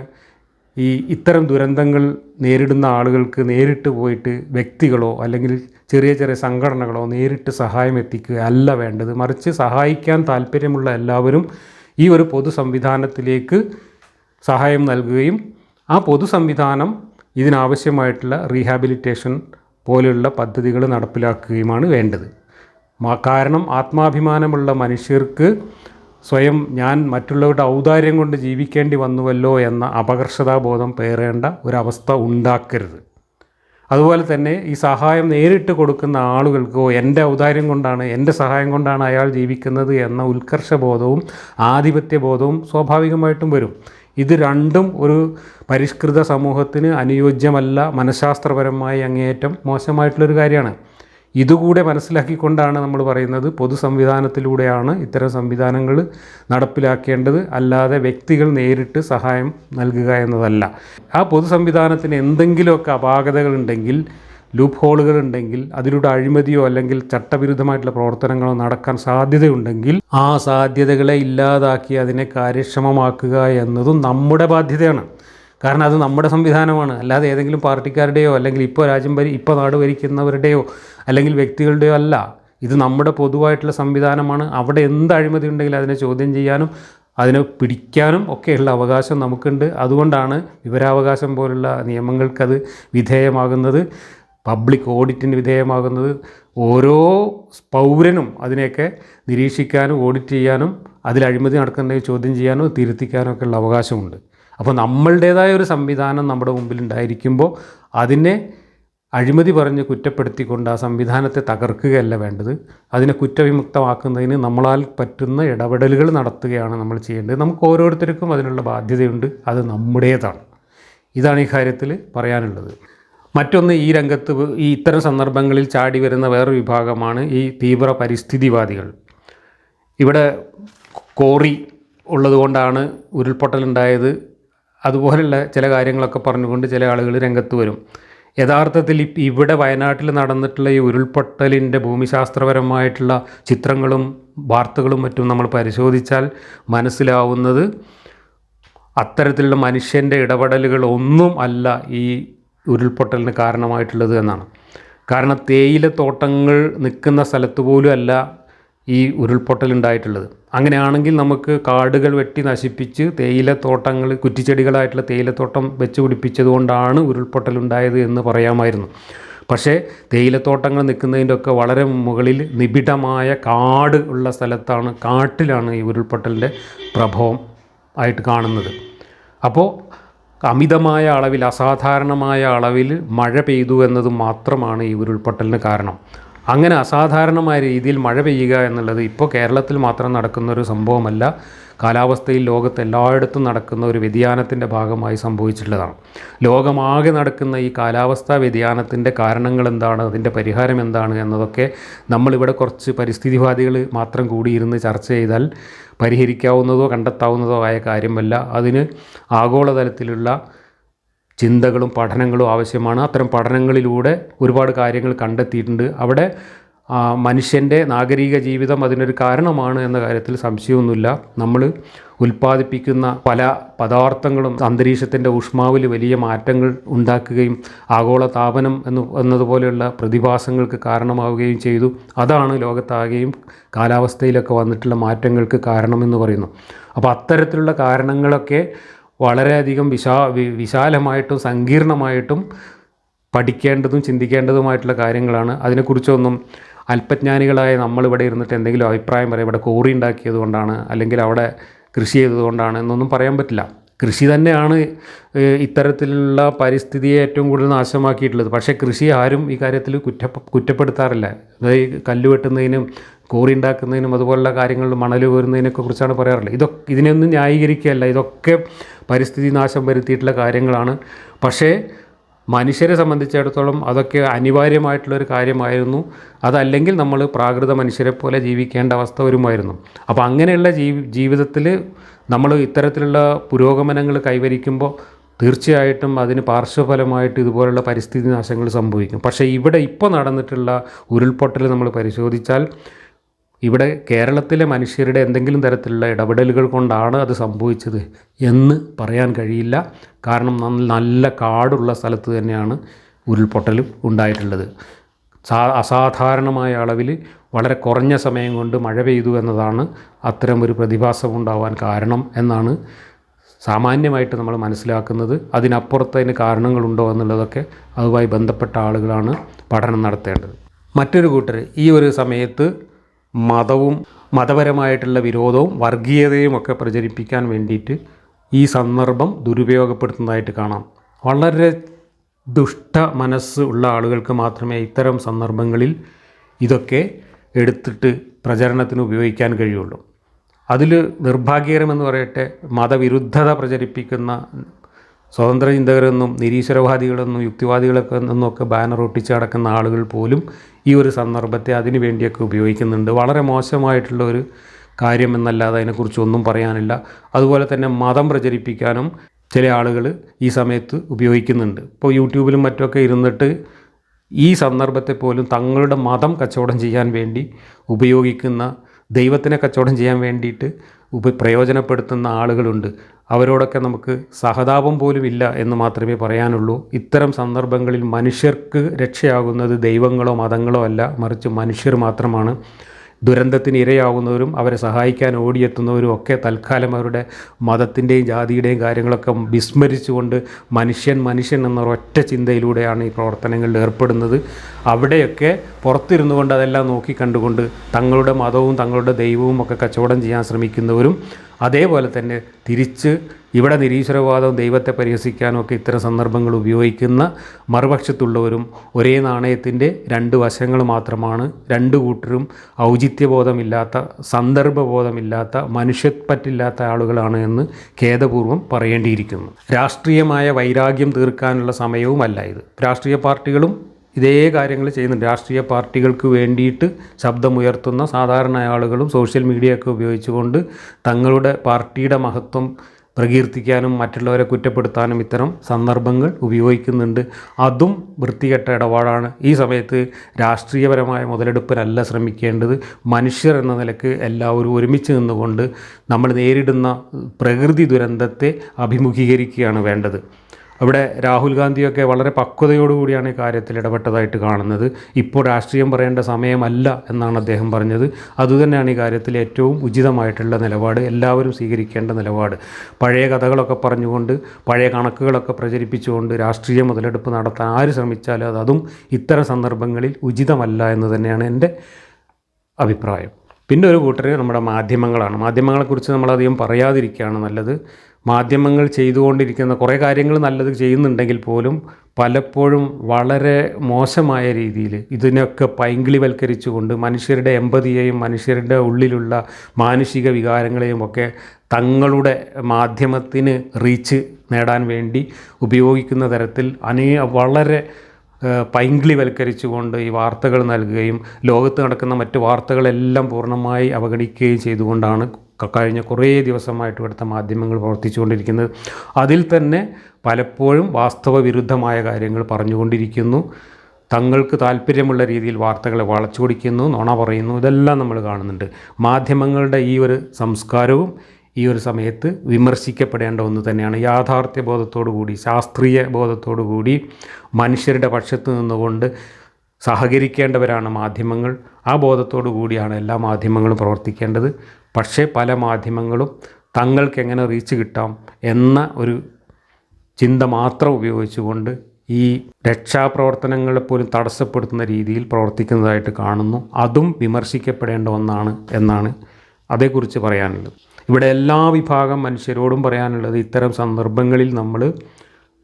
ഈ ഇത്തരം ദുരന്തങ്ങൾ നേരിടുന്ന ആളുകൾക്ക് നേരിട്ട് പോയിട്ട് വ്യക്തികളോ അല്ലെങ്കിൽ ചെറിയ ചെറിയ സംഘടനകളോ നേരിട്ട് സഹായം എത്തിക്കുക അല്ല വേണ്ടത്. മറിച്ച് സഹായിക്കാൻ താല്പര്യമുള്ള എല്ലാവരും ഈ ഒരു പൊതു സംവിധാനത്തിലേക്ക് സഹായം നൽകുകയും ആ പൊതു സംവിധാനം ഇതിനാവശ്യമായിട്ടുള്ള റീഹാബിലിറ്റേഷൻ പോലെയുള്ള പദ്ധതികൾ നടപ്പിലാക്കുകയുമാണ് വേണ്ടത്. കാരണം ആത്മാഭിമാനമുള്ള മനുഷ്യർക്ക് സ്വയം ഞാൻ മറ്റുള്ളവരുടെ ഔദാര്യം കൊണ്ട് ജീവിക്കേണ്ടി വന്നുവല്ലോ എന്ന അപകർഷതാബോധം പേറേണ്ട ഒരവസ്ഥ ഉണ്ടാക്കരുത്. അതുപോലെ തന്നെ ഈ സഹായം നേരിട്ട് കൊടുക്കുന്ന ആളുകൾക്കോ എന്റെ ഔദാര്യം കൊണ്ടാണ് എന്റെ സഹായം കൊണ്ടാണ് അയാൾ ജീവിക്കുന്നത് എന്ന ഉത്കർഷബോധവും ആധിപത്യബോധവും സ്വാഭാവികമായിട്ടും വരും. ഇത് രണ്ടും ഒരു പരിഷ്കൃത സമൂഹത്തിന് അനുയോജ്യമല്ല മനഃശാസ്ത്രപരമായി അങ്ങേയറ്റം മോശമായിട്ടുള്ളൊരു കാര്യമാണ്. ഇതുകൂടെ മനസ്സിലാക്കിക്കൊണ്ടാണ് നമ്മൾ പറയുന്നത് പൊതു സംവിധാനത്തിലൂടെയാണ് ഇത്തരം സംവിധാനങ്ങൾ നടപ്പിലാക്കേണ്ടത്. അല്ലാതെ വ്യക്തികൾ നേരിട്ട് സഹായം നൽകുക എന്നതല്ല. ആ പൊതു സംവിധാനത്തിന് എന്തെങ്കിലുമൊക്കെ അപാകതകളുണ്ടെങ്കിൽ ലൂപ്പ് ഹോളുകൾ ഉണ്ടെങ്കിൽ അതിലൂടെ അഴിമതിയോ അല്ലെങ്കിൽ ചട്ടവിരുദ്ധമായിട്ടുള്ള പ്രവർത്തനങ്ങളോ നടക്കാൻ സാധ്യതയുണ്ടെങ്കിൽ ആ സാധ്യതകളെ ഇല്ലാതാക്കി അതിനെ കാര്യക്ഷമമാക്കുക എന്നതും നമ്മുടെ ബാധ്യതയാണ്. കാരണം അത് നമ്മുടെ സംവിധാനമാണ്. അല്ലാതെ ഏതെങ്കിലും പാർട്ടിക്കാരുടെയോ അല്ലെങ്കിൽ ഇപ്പോൾ രാജ്യം ഭരി ഇപ്പോൾ നാട് ഭരിക്കുന്നവരുടെയോ അല്ലെങ്കിൽ വ്യക്തികളുടെയോ അല്ല. ഇത് നമ്മുടെ പൊതുവായിട്ടുള്ള സംവിധാനമാണ്. അവിടെ എന്ത് അഴിമതി ഉണ്ടെങ്കിലും അതിനെ ചോദ്യം ചെയ്യാനും അതിനെ പിടിക്കാനും ഒക്കെയുള്ള അവകാശം നമുക്കുണ്ട്. അതുകൊണ്ടാണ് വിവരാവകാശം പോലുള്ള നിയമങ്ങൾക്കത് വിധേയമാകുന്നത്. പബ്ലിക് ഓഡിറ്റിന് വിധേയമാകുന്നത് ഓരോ പൗരനും അതിനെയൊക്കെ നിരീക്ഷിക്കാനും ഓഡിറ്റ് ചെയ്യാനും അതിൽ അഴിമതി നടക്കുന്നുണ്ടെങ്കിൽ ചോദ്യം ചെയ്യാനോ തിരുത്തിക്കാനോ ഒക്കെ ഉള്ള അവകാശമുണ്ട്. അപ്പോൾ നമ്മളുടേതായ ഒരു സംവിധാനം നമ്മുടെ മുമ്പിൽ ഉണ്ടായിരിക്കുമ്പോൾ അതിനെ അഴിമതി പറഞ്ഞ് കുറ്റപ്പെടുത്തിക്കൊണ്ട് ആ സംവിധാനത്തെ തകർക്കുകയല്ല വേണ്ടത്. അതിനെ കുറ്റവിമുക്തമാക്കുന്നതിന് നമ്മളാൽ പറ്റുന്ന ഇടപെടലുകൾ നടത്തുകയാണ് നമ്മൾ ചെയ്യേണ്ടത്. നമുക്ക് ഓരോരുത്തർക്കും അതിനുള്ള ബാധ്യതയുണ്ട്. അത് നമ്മുടേതാണ്. ഇതാണ് ഈ കാര്യത്തിൽ പറയാനുള്ളത്. മറ്റൊന്ന് ഈ രംഗത്ത് ഈ ഇത്തരം സന്ദർഭങ്ങളിൽ ചാടി വരുന്ന വേറൊരു വിഭാഗമാണ് ഈ തീവ്ര പരിസ്ഥിതിവാദികൾ. ഇവിടെ കോറി ഉള്ളതുകൊണ്ടാണ് ഉരുൾപൊട്ടലുണ്ടായത്. അതുപോലെയുള്ള ചില കാര്യങ്ങളൊക്കെ പറഞ്ഞുകൊണ്ട് ചില ആളുകൾ രംഗത്ത് വരും. യഥാർത്ഥത്തിൽ ഇവിടെ വയനാട്ടിൽ നടന്നിട്ടുള്ള ഈ ഉരുൾപൊട്ടലിന്റെ ഭൂമിശാസ്ത്രപരമായിട്ടുള്ള ചിത്രങ്ങളും വാർത്തകളും മറ്റും നമ്മൾ പരിശോധിച്ചാൽ മനസ്സിലാവുന്നത് അത്തരത്തിലുള്ള മനുഷ്യന്റെ ഇടപെടലുകൾ ഒന്നും അല്ല ഈ ഉരുൾപൊട്ടലിന് കാരണമായിട്ടുള്ളത് എന്നാണ്. കാരണം തേയിലത്തോട്ടങ്ങൾ നിൽക്കുന്ന സ്ഥലത്ത് പോലും അല്ല ഈ ഉരുൾപൊട്ടൽ ഉണ്ടായിട്ടുള്ളത്. അങ്ങനെയാണെങ്കിൽ നമുക്ക് കാടുകൾ വെട്ടി നശിപ്പിച്ച് തേയിലത്തോട്ടങ്ങൾ കുറ്റിച്ചെടികളായിട്ടുള്ള തേയിലത്തോട്ടം വെച്ച് പിടിപ്പിച്ചതുകൊണ്ടാണ് ഉരുൾപൊട്ടലുണ്ടായത് എന്ന് പറയാമായിരുന്നു. പക്ഷേ തേയിലത്തോട്ടങ്ങൾ നിൽക്കുന്നതിന്റെ ഒക്കെ വളരെ മുകളിൽ നിബിഡമായ കാട് ഉള്ള സ്ഥലത്താണ് കാട്ടിലാണ് ഈ ഉരുൾപൊട്ടലിന്റെ പ്രഭവം ആയിട്ട് കാണുന്നത്. അപ്പോൾ അമിതമായ അളവിൽ അസാധാരണമായ അളവിൽ മഴ പെയ്തു എന്നത് മാത്രമാണ് ഈ ഉരുൾപൊട്ടലിന് കാരണം. അങ്ങനെ അസാധാരണമായ രീതിയിൽ മഴ പെയ്യുക എന്നുള്ളത് ഇപ്പോൾ കേരളത്തിൽ മാത്രം നടക്കുന്നൊരു സംഭവമല്ല. കാലാവസ്ഥയിൽ ലോകത്ത് എല്ലായിടത്തും നടക്കുന്ന ഒരു വ്യതിയാനത്തിന്റെ ഭാഗമായി സംഭവിച്ചിട്ടുള്ളതാണ്. ലോകമാകെ നടക്കുന്ന ഈ കാലാവസ്ഥാ വ്യതിയാനത്തിന്റെ കാരണങ്ങൾ എന്താണ്? അതിന്റെ പരിഹാരം എന്താണ്? എന്നതൊക്കെ നമ്മളിവിടെ കുറച്ച് പരിസ്ഥിതിവാദികൾ മാത്രം കൂടിയിരുന്ന് ചർച്ച ചെയ്താൽ പരിഹരിക്കാവുന്നതോ കണ്ടെത്താവുന്നതോ ആയ കാര്യമല്ല. അതിന് ആഗോളതലത്തിലുള്ള ചിന്തകളും പഠനങ്ങളും ആവശ്യമാണ്. അത്തരം പഠനങ്ങളിലൂടെ ഒരുപാട് കാര്യങ്ങൾ കണ്ടെത്തിയിട്ടുണ്ട്. അവിടെ മനുഷ്യന്റെ നാഗരിക ജീവിതം അതിനൊരു കാരണമാണ് എന്ന കാര്യത്തിൽ സംശയമൊന്നുമില്ല. നമ്മൾ ഉൽപ്പാദിപ്പിക്കുന്ന പല പദാർത്ഥങ്ങളും അന്തരീക്ഷത്തിന്റെ ഊഷ്മാവിൽ വലിയ മാറ്റങ്ങൾ ഉണ്ടാക്കുകയും ആഗോള താപനം എന്ന് എന്നതുപോലെയുള്ള പ്രതിഭാസങ്ങൾക്ക് കാരണമാവുകയും ചെയ്തു. അതാണ് ലോകത്താകെയും കാലാവസ്ഥയിലൊക്കെ വന്നിട്ടുള്ള മാറ്റങ്ങൾക്ക് കാരണമെന്ന് പറയുന്നു. അപ്പോൾ അത്തരത്തിലുള്ള കാരണങ്ങളൊക്കെ വളരെയധികം വിശാ വിശാലമായിട്ടും സങ്കീർണമായിട്ടും പഠിക്കേണ്ടതും ചിന്തിക്കേണ്ടതുമായിട്ടുള്ള കാര്യങ്ങളാണ്. അതിനെക്കുറിച്ചൊന്നും അല്പജ്ഞാനികളായ നമ്മളിവിടെ ഇരുന്നിട്ട് എന്തെങ്കിലും അഭിപ്രായം പറയാം. ഇവിടെ കോറി ഉണ്ടാക്കിയത് കൊണ്ടാണ് അല്ലെങ്കിൽ അവിടെ കൃഷി ചെയ്തതുകൊണ്ടാണ് എന്നൊന്നും പറയാൻ പറ്റില്ല. കൃഷി തന്നെയാണ് ഇത്തരത്തിലുള്ള പരിസ്ഥിതിയെ ഏറ്റവും കൂടുതൽ നാശമാക്കിയിട്ടുള്ളത്. പക്ഷേ കൃഷി ആരും ഈ കാര്യത്തിൽ കുറ്റ കുറ്റപ്പെടുത്താറില്ല. അതായത് കല്ല് വെട്ടുന്നതിനും കോറി ഉണ്ടാക്കുന്നതിനും അതുപോലുള്ള കാര്യങ്ങളിൽ മണൽ കോരുന്നതിനൊക്കെ കുറിച്ചാണ് പറയാറുള്ളത്. ഇതൊക്കെ ഇതിനെയൊന്നും ന്യായീകരിക്കുകയല്ല. ഇതൊക്കെ പരിസ്ഥിതി നാശം വരുത്തിയിട്ടുള്ള കാര്യങ്ങളാണ്. പക്ഷേ മനുഷ്യരെ സംബന്ധിച്ചിടത്തോളം അതൊക്കെ അനിവാര്യമായിട്ടുള്ളൊരു കാര്യമായിരുന്നു. അതല്ലെങ്കിൽ നമ്മൾ പ്രാകൃത മനുഷ്യരെ പോലെ ജീവിക്കേണ്ട അവസ്ഥ വരുമായിരുന്നു. അപ്പോൾ അങ്ങനെയുള്ള ജീവി ജീവിതത്തിൽ നമ്മൾ ഇത്തരത്തിലുള്ള പുരോഗമനങ്ങൾ കൈവരിക്കുമ്പോൾ തീർച്ചയായിട്ടും അതിന് പാർശ്വഫലമായിട്ട് ഇതുപോലുള്ള പരിസ്ഥിതി നാശങ്ങൾ സംഭവിക്കും. പക്ഷേ ഇവിടെ ഇപ്പോൾ നടന്നിട്ടുള്ള ഉരുൾപൊട്ടൽ നമ്മൾ പരിശോധിച്ചാൽ ഇവിടെ കേരളത്തിലെ മനുഷ്യരുടെ എന്തെങ്കിലും തരത്തിലുള്ള ഇടപെടലുകൾ കൊണ്ടാണ് അത് സംഭവിച്ചത് എന്ന് പറയാൻ കഴിയില്ല. കാരണം നല്ല കാടുള്ള സ്ഥലത്ത് തന്നെയാണ് ഉരുൾപൊട്ടലും ഉണ്ടായിട്ടുള്ളത്. സാ അസാധാരണമായ അളവിൽ വളരെ കുറഞ്ഞ സമയം കൊണ്ട് മഴ പെയ്തു എന്നതാണ് അത്തരം ഒരു പ്രതിഭാസം ഉണ്ടാവാൻ കാരണം എന്നാണ് സാമാന്യമായിട്ട് നമ്മൾ മനസ്സിലാക്കുന്നത്. അതിനപ്പുറത്ത് അതിന് കാരണങ്ങളുണ്ടോ എന്നുള്ളതൊക്കെ അതുമായി ബന്ധപ്പെട്ട ആളുകളാണ് പഠനം നടത്തേണ്ടത്. മറ്റൊരു കൂട്ടർ ഈ ഒരു സമയത്ത് മതവും മതപരമായിട്ടുള്ള വിരോധവും വർഗീയതയും ഒക്കെ പ്രചരിപ്പിക്കാൻ വേണ്ടിയിട്ട് ഈ സന്ദർഭം ദുരുപയോഗപ്പെടുത്തുന്നതായിട്ട് കാണാം. വളരെ ദുഷ്ട മനസ്സ് ഉള്ള ആളുകൾക്ക് മാത്രമേ ഇത്തരം സന്ദർഭങ്ങളിൽ ഇതൊക്കെ എടുത്തിട്ട് പ്രചരണത്തിന് ഉപയോഗിക്കാൻ കഴിയുള്ളൂ. അതിൽ നിർഭാഗ്യകരമെന്ന് പറയട്ടെ മതവിരുദ്ധത പ്രചരിപ്പിക്കുന്ന സ്വതന്ത്ര ചിന്തകരെന്നും നിരീശ്വരവാദികളെന്നും യുക്തിവാദികളൊക്കെ എന്നൊക്കെ ബാനർ ഒട്ടിച്ച് നടക്കുന്ന ആളുകൾ പോലും ഈ ഒരു സന്ദർഭത്തെ അതിനു വേണ്ടിയൊക്കെ ഉപയോഗിക്കുന്നുണ്ട്. വളരെ മോശമായിട്ടുള്ള ഒരു കാര്യം എന്നല്ലാതെ അതിനെക്കുറിച്ച് ഒന്നും പറയാനില്ല. അതുപോലെ തന്നെ മതം പ്രചരിപ്പിക്കാനും ചില ആളുകൾ ഈ സമയത്ത് ഉപയോഗിക്കുന്നുണ്ട്. ഇപ്പോൾ യൂട്യൂബിലും മറ്റുമൊക്കെ ഇരുന്നിട്ട് ഈ സന്ദർഭത്തെ പോലും തങ്ങളുടെ മതം കച്ചവടം ചെയ്യാൻ വേണ്ടി ഉപയോഗിക്കുന്ന ദൈവത്തിനെ കച്ചവടം ചെയ്യാൻ വേണ്ടിയിട്ട് ഉപ പ്രയോജനപ്പെടുത്തുന്ന ആളുകളുണ്ട്. അവരോടൊക്കെ നമുക്ക് സഹതാപം പോലും ഇല്ല എന്ന് മാത്രമേ പറയാനുള്ളൂ. ഇത്തരം സന്ദർഭങ്ങളിൽ മനുഷ്യർക്ക് രക്ഷയാകുന്നത് ദൈവങ്ങളോ മതങ്ങളോ അല്ല. മറിച്ച് മനുഷ്യർ മാത്രമാണ്. ദുരന്തത്തിന് ഇരയാവുന്നവരും അവരെ സഹായിക്കാൻ ഓടിയെത്തുന്നവരും ഒക്കെ തൽക്കാലം അവരുടെ മതത്തിന്റെയും ജാതിയുടെയും കാര്യങ്ങളൊക്കെ വിസ്മരിച്ചുകൊണ്ട് മനുഷ്യൻ മനുഷ്യൻ എന്ന ഒറ്റ ചിന്തയിലൂടെയാണ് ഈ പ്രവർത്തനങ്ങളിൽ ഏർപ്പെടുന്നത്. അവിടെയൊക്കെ പുറത്തിരുന്നു കൊണ്ട് അതെല്ലാം നോക്കി കണ്ടുകൊണ്ട് തങ്ങളുടെ മതവും തങ്ങളുടെ ദൈവവും ഒക്കെ കച്ചവടം ചെയ്യാൻ ശ്രമിക്കുന്നവരും അതേപോലെ തന്നെ തിരിച്ച് ഇവിടെ നിരീശ്വരവാദവും ദൈവത്തെ പരിഹസിക്കാനും ഒക്കെ ഇത്തരം സന്ദർഭങ്ങൾ ഉപയോഗിക്കുന്ന മറുപക്ഷത്തുള്ളവരും ഒരേ നാണയത്തിന്റെ രണ്ട് വശങ്ങൾ മാത്രമാണ്. രണ്ട് കൂട്ടരും ഔചിത്യബോധമില്ലാത്ത സന്ദർഭബോധമില്ലാത്ത മനുഷ്യപ്പറ്റില്ലാത്ത ആളുകളാണ് എന്ന് ഖേദപൂർവം പറയേണ്ടിയിരിക്കുന്നു. രാഷ്ട്രീയമായ വൈരാഗ്യം തീർക്കാനുള്ള സമയവുമല്ല ഇത്. രാഷ്ട്രീയ പാർട്ടികളും ഇതേ കാര്യങ്ങൾ ചെയ്യുന്നുണ്ട്. രാഷ്ട്രീയ പാർട്ടികൾക്ക് വേണ്ടിയിട്ട് ശബ്ദമുയർത്തുന്ന സാധാരണ ആളുകളും സോഷ്യൽ മീഡിയയൊക്കെ ഉപയോഗിച്ചുകൊണ്ട് തങ്ങളുടെ പാർട്ടിയുടെ മഹത്വം പ്രകീർത്തിക്കാനും മറ്റുള്ളവരെ കുറ്റപ്പെടുത്താനും ഇത്തരം സന്ദർഭങ്ങൾ ഉപയോഗിക്കുന്നുണ്ട്. അതും വൃത്തികെട്ട ഇടപാടാണ്. ഈ സമയത്ത് രാഷ്ട്രീയപരമായ മുതലെടുപ്പിനല്ല ശ്രമിക്കേണ്ടത്. മനുഷ്യർ എന്ന നിലയ്ക്ക് എല്ലാവരും ഒരുമിച്ച് നിന്നുകൊണ്ട് നമ്മൾ നേരിടുന്ന പ്രകൃതി ദുരന്തത്തെ അഭിമുഖീകരിക്കുകയാണ് വേണ്ടത്. അവിടെ രാഹുൽ ഗാന്ധിയൊക്കെ വളരെ പക്വതയോടുകൂടിയാണ് ഈ കാര്യത്തിൽ ഇടപെട്ടതായിട്ട് കാണുന്നത്. ഇപ്പോൾ രാഷ്ട്രീയം പറയേണ്ട സമയമല്ല എന്നാണ് അദ്ദേഹം പറഞ്ഞത്. അതുതന്നെയാണ് ഈ കാര്യത്തിൽ ഏറ്റവും ഉചിതമായിട്ടുള്ള നിലപാട് എല്ലാവരും സ്വീകരിക്കേണ്ട നിലപാട്. പഴയ കഥകളൊക്കെ പറഞ്ഞുകൊണ്ട് പഴയ കണക്കുകളൊക്കെ പ്രചരിപ്പിച്ചുകൊണ്ട് രാഷ്ട്രീയ മുതലെടുപ്പ് നടത്താൻ ആര് ശ്രമിച്ചാലും അത് അതും ഇത്തരം സന്ദർഭങ്ങളിൽ ഉചിതമല്ല എന്ന് തന്നെയാണ് എന്റെ അഭിപ്രായം. പിന്നെ ഒരു കൂട്ടർ നമ്മുടെ മാധ്യമങ്ങളാണ്. മാധ്യമങ്ങളെക്കുറിച്ച് നമ്മളധികം പറയാതിരിക്കുകയാണ് നല്ലത്. മാധ്യമങ്ങൾ ചെയ്തുകൊണ്ടിരിക്കുന്ന കുറേ കാര്യങ്ങൾ നല്ലത് ചെയ്യുന്നുണ്ടെങ്കിൽ പോലും പലപ്പോഴും വളരെ മോശമായ രീതിയിൽ ഇതിനൊക്കെ പൈങ്കിളിവൽക്കരിച്ചുകൊണ്ട് മനുഷ്യരുടെ എമ്പതിയെയും മനുഷ്യരുടെ ഉള്ളിലുള്ള മാനുഷിക വികാരങ്ങളെയും ഒക്കെ തങ്ങളുടെ മാധ്യമത്തിന് റീച്ച് നേടാൻ വേണ്ടി ഉപയോഗിക്കുന്ന തരത്തിൽ അനേ വളരെ പൈങ്കിളിവൽക്കരിച്ചുകൊണ്ട് ഈ വാർത്തകൾ നൽകുകയും ലോകത്ത് നടക്കുന്ന മറ്റ് വാർത്തകളെല്ലാം പൂർണമായി അവഗണിക്കുകയും ചെയ്തുകൊണ്ടാണ് കഴിഞ്ഞ കുറേ ദിവസമായിട്ട് ഇവിടുത്തെ മാധ്യമങ്ങൾ പ്രവർത്തിച്ചുകൊണ്ടിരിക്കുന്നത്. അതിൽ തന്നെ പലപ്പോഴും വാസ്തവ വിരുദ്ധമായ കാര്യങ്ങൾ പറഞ്ഞുകൊണ്ടിരിക്കുന്നു. തങ്ങൾക്ക് താല്പര്യമുള്ള രീതിയിൽ വാർത്തകളെ വളച്ചൊടിക്കുന്നു നുണ പറയുന്നു ഇതെല്ലാം നമ്മൾ കാണുന്നുണ്ട്. മാധ്യമങ്ങളുടെ ഈ ഒരു സംസ്കാരവും ഈ ഒരു സമയത്ത് വിമർശിക്കപ്പെടേണ്ട ഒന്ന് തന്നെയാണ്. യാഥാർത്ഥ്യ ബോധത്തോടു കൂടി ശാസ്ത്രീയ ബോധത്തോടു കൂടി മനുഷ്യരുടെ പക്ഷത്ത് നിന്നുകൊണ്ട് സഹകരിക്കേണ്ടവരാണ് മാധ്യമങ്ങൾ. ആ ബോധത്തോടു കൂടിയാണ് എല്ലാ മാധ്യമങ്ങളും പ്രവർത്തിക്കേണ്ടത്. പക്ഷേ പല മാധ്യമങ്ങളും തങ്ങൾക്ക് എങ്ങനെ റീച്ച് കിട്ടാം എന്ന ഒരു ചിന്ത മാത്രം ഉപയോഗിച്ചുകൊണ്ട് ഈ രക്ഷാപ്രവർത്തനങ്ങളെ പോലും തടസ്സപ്പെടുത്തുന്ന രീതിയിൽ പ്രവർത്തിക്കുന്നതായിട്ട് കാണുന്നു. അതും വിമർശിക്കപ്പെടേണ്ട ഒന്നാണ് എന്നാണ് അതേക്കുറിച്ച് പറയാനുള്ളത്. ഇവിടെ എല്ലാ വിഭാഗം മനുഷ്യരോടും പറയാനുള്ളത് ഇത്തരം സന്ദർഭങ്ങളിൽ നമ്മൾ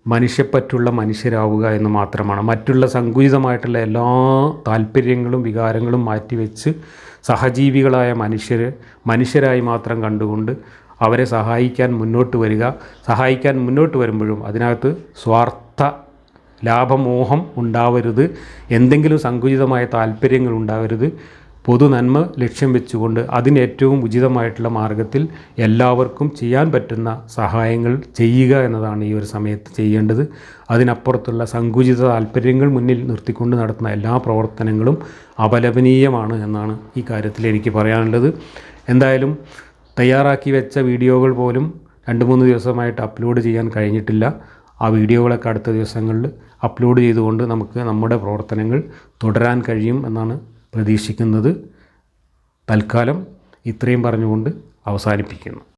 മനുഷ്യപ്പറ്റുള്ള മനുഷ്യരാവുക എന്ന് മാത്രമാണ്. മറ്റുള്ള സങ്കുചിതമായിട്ടുള്ള എല്ലാ താല്പര്യങ്ങളും വികാരങ്ങളും മാറ്റിവെച്ച് സഹജീവികളായ മനുഷ്യരെ മനുഷ്യരായി മാത്രം കണ്ടുകൊണ്ട് അവരെ സഹായിക്കാൻ മുന്നോട്ട് വരിക. സഹായിക്കാൻ മുന്നോട്ട് വരുമ്പോഴും അതിനകത്ത് സ്വാർത്ഥ ലാഭമോഹം ഉണ്ടാവരുത്. എന്തെങ്കിലും സങ്കുചിതമായ താല്പര്യങ്ങൾ ഉണ്ടാവരുത്. പൊതു നന്മ ലക്ഷ്യം വെച്ചുകൊണ്ട് അതിന് ഏറ്റവും ഉചിതമായിട്ടുള്ള മാർഗത്തിൽ എല്ലാവർക്കും ചെയ്യാൻ പറ്റുന്ന സഹായങ്ങൾ ചെയ്യുക എന്നതാണ് ഈ ഒരു സമയത്ത് ചെയ്യേണ്ടത്. അതിനപ്പുറത്തുള്ള സങ്കുചിത താല്പര്യങ്ങൾ മുന്നിൽ നിർത്തിക്കൊണ്ട് നടത്തുന്ന എല്ലാ പ്രവർത്തനങ്ങളും അപലപനീയമാണ് എന്നാണ് ഈ കാര്യത്തിൽ എനിക്ക് പറയാനുള്ളത്. എന്തായാലും തയ്യാറാക്കി വെച്ച വീഡിയോകൾ പോലും രണ്ട് മൂന്ന് ദിവസമായിട്ട് അപ്ലോഡ് ചെയ്യാൻ കഴിഞ്ഞിട്ടില്ല. ആ വീഡിയോകളൊക്കെ അടുത്ത ദിവസങ്ങളിൽ അപ്ലോഡ് ചെയ്തുകൊണ്ട് നമുക്ക് നമ്മുടെ പ്രവർത്തനങ്ങൾ തുടരാൻ കഴിയും എന്നാണ് പ്രതീക്ഷിക്കുന്നത് തൽക്കാലം ഇത്രയും പറഞ്ഞുകൊണ്ട് അവസാനിപ്പിക്കുന്നു.